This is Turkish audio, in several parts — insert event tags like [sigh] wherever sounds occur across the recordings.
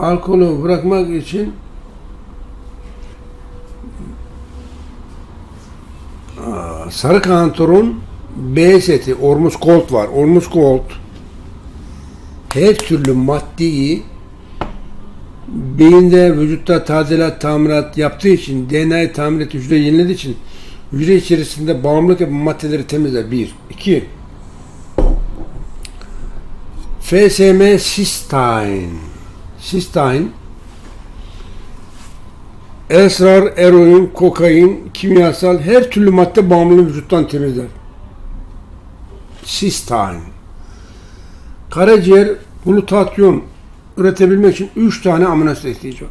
alkolü bırakmak için sarı kantorun B seti Ormus Gold var. Ormus Gold her türlü maddeyi beyinde vücutta tadilat, tamirat yaptığı için, DNA'yı tamir et, hücre yenilediği için hücre içerisinde bağımlılık yapan maddeleri temizler. Bir. iki. FSM Cysteine. Cysteine esrar, eroin, kokain, kimyasal her türlü madde bağımlılığı vücuttan temizler. Cysteine. Karaciğer glutatyon üretebilmek için 3 tane amino asit var.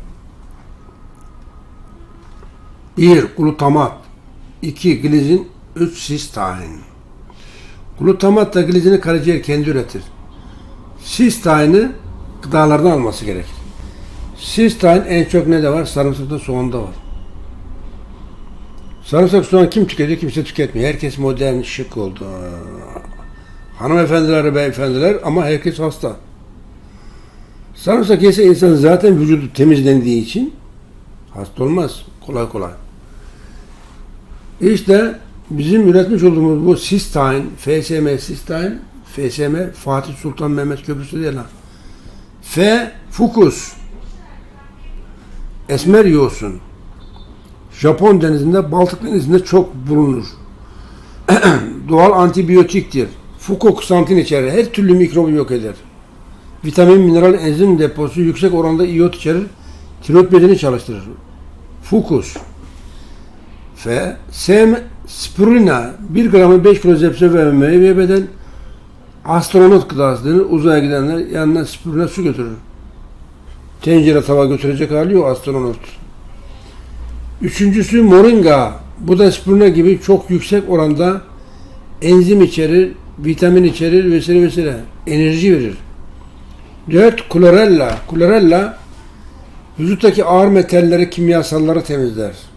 1. Glutamat 2. Glizin 3. Cysteine. Glutamat da glizini karaciğer kendi üretir. Cysteine'ı gıdalardan alması gerekir. Cysteine en çok ne de var? Sarımsakta soğanda var. Sarımsak soğan kim tüketiyor? Kimse tüketmiyor. Herkes modern, şık oldu. Hanımefendiler, beyefendiler ama herkes hasta. Sarımsak yese insan zaten vücudu temizlendiği için hasta olmaz kolay kolay. İşte bizim üretmiş olduğumuz bu Cysteine, FSM Cysteine, FSM Fatih Sultan Mehmet Köprüsü değil ha. F Fukus Esmer yosun Japon denizinde, Baltık denizinde çok bulunur. [clears throat] Doğal antibiyotiktir. Fukoxantin içerir. Her türlü mikrobu yok eder. Vitamin, mineral, enzim deposu yüksek oranda iyot içerir. Tiroid bezini çalıştırır. Fukus. F. Sem spirulina 1 gramı 5 kilo zepse ve meyve beden astronot gıdası denir. Uzaya gidenler yanına spirulina su götürür. Tencere tava götürecek hali yok astronot. Üçüncüsü moringa. Bu da spirulina gibi çok yüksek oranda enzim içerir, vitamin içerir vesaire vesaire. Enerji verir. 4. Chlorella. Chlorella vücuttaki ağır metalleri, kimyasalları temizler.